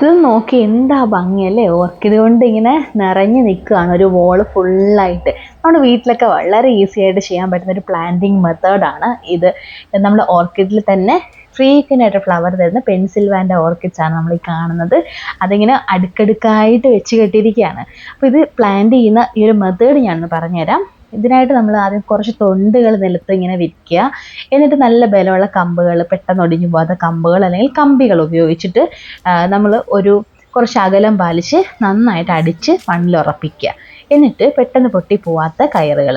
ഇത് നോക്കി എന്താ ഭംഗിയല്ലേ ഓർക്കിഡ് കൊണ്ട് ഇങ്ങനെ നിറഞ്ഞു നിൽക്കുകയാണ്. ഒരു വോൾ ഫുള്ളായിട്ട് നമ്മുടെ വീട്ടിലൊക്കെ വളരെ ഈസി ആയിട്ട് ചെയ്യാൻ പറ്റുന്ന ഒരു പ്ലാന്റിങ് മെത്തേഡാണ് ഇത്. നമ്മൾ ഓർക്കിഡിൽ തന്നെ ഫ്രീക്കനായിട്ട് ഫ്ലവർ തരുന്ന പെൻസിൽ വാന്റെ ഓർക്കിഡ്സാണ് നമ്മൾ ഈ കാണുന്നത്. അതിങ്ങനെ അടുക്കടുക്കായിട്ട് വെച്ച് കെട്ടിയിരിക്കുകയാണ്. അപ്പോൾ ഇത് പ്ലാന്റ് ചെയ്യുന്ന ഈ ഒരു മെത്തേഡ് ഞാനൊന്ന് പറഞ്ഞുതരാം. ഇതിനായിട്ട് നമ്മൾ ആദ്യം കുറച്ച് തൊണ്ടുകൾ നിലത്ത് ഇങ്ങനെ വിരിക്കുക എന്നിട്ട് നല്ല ബലമുള്ള കമ്പുകൾ പെട്ടെന്ന് ഒടിഞ്ഞു പോകാത്ത കമ്പുകൾ അല്ലെങ്കിൽ കമ്പികൾ ഉപയോഗിച്ചിട്ട് നമ്മൾ ഒരു കുറച്ച് അകലം പാലിച്ച് നന്നായിട്ട് അടിച്ച് മണ്ണിൽ ഉറപ്പിക്കുക. എന്നിട്ട് പെട്ടെന്ന് പൊട്ടി പോവാത്ത കയറുകൾ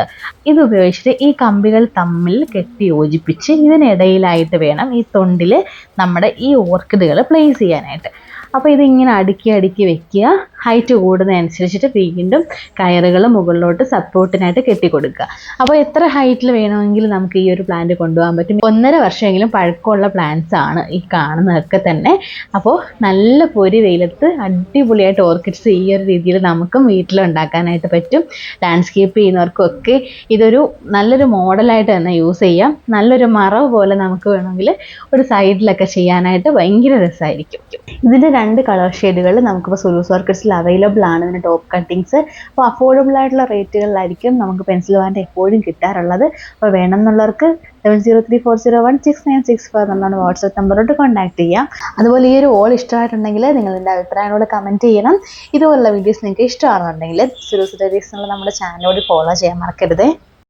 ഇത് ഉപയോഗിച്ചിട്ട് ഈ കമ്പികൾ തമ്മിൽ കെട്ടി യോജിപ്പിച്ച് ഇതിനിടയിലായിട്ട് വേണം ഈ തൊണ്ടിൽ നമ്മുടെ ഈ ഓർക്കിഡുകൾ പ്ലേസ് ചെയ്യാനായിട്ട്. അപ്പോൾ ഇതിങ്ങനെ അടുക്കി അടുക്കി വെക്കുക. ഹൈറ്റ് കൂടുന്നതനുസരിച്ചിട്ട് വീണ്ടും കയറുകൾ മുകളിലോട്ട് സപ്പോർട്ടിനായിട്ട് കെട്ടിക്കൊടുക്കുക. അപ്പോൾ എത്ര ഹൈറ്റിൽ വേണമെങ്കിലും നമുക്ക് ഈ ഒരു പ്ലാന്റ് കൊണ്ടുപോകാൻ പറ്റും. ഒന്നര വർഷമെങ്കിലും പഴക്കമുള്ള പ്ലാന്റ്സ് ആണ് ഈ കാണുന്നതൊക്കെ തന്നെ. അപ്പോൾ നല്ല പൊരി വെയിലത്ത് അടിപൊളിയായിട്ട് ഓർക്കിഡ്സ് ഈ ഒരു രീതിയിൽ നമുക്കും വീട്ടിൽ ഉണ്ടാക്കാനായിട്ട് പറ്റും. ലാൻഡ്സ്കേപ്പ് ചെയ്യുന്നവർക്കൊക്കെ ഇതൊരു നല്ലൊരു മോഡലായിട്ട് തന്നെ യൂസ് ചെയ്യാം. നല്ലൊരു മറവ് പോലെ നമുക്ക് വേണമെങ്കിൽ ഒരു സൈഡിലൊക്കെ ചെയ്യാനായിട്ട് ഭയങ്കര രസമായിരിക്കും ഇതിന്റെ രണ്ട് കളർ ഷെയ്ഡുകൾ നമുക്കിപ്പോൾ സുലൂസ് ഓർക്കിഡ്സിൽ അവൈലബിൾ ആണ് ഇതിന് ടോപ്പ് കട്ടിങ്സ് അപ്പോൾ അഫോർഡബിൾ ആയിട്ടുള്ള റേറ്റുകളിലായിരിക്കും നമുക്ക് പെൻസിൽ വാന്റെ എപ്പോഴും കിട്ടാറുള്ളത്. അപ്പോൾ വേണമെന്നുള്ളവർക്ക് seven zero three four zero one six nine six four എന്നാണ് വാട്സപ്പ് നമ്പറോട്ട് കോൺടാക്ട് ചെയ്യാം. അതുപോലെ ഈ ഒരു ഓൾ ഇഷ്ടമായിട്ടുണ്ടെങ്കിൽ നിങ്ങളുടെ അഭിപ്രായങ്ങളോട് കമന്റ് ചെയ്യണം. ഇതുപോലുള്ള വീഡിയോസ് നിങ്ങൾക്ക് ഇഷ്ടമാണെന്നുണ്ടെങ്കിൽ സിറോ ഡയറീസ് എന്നുള്ള നമ്മുടെ ചാനലോട് ഫോളോ ചെയ്യാൻ മറക്കരുതേ.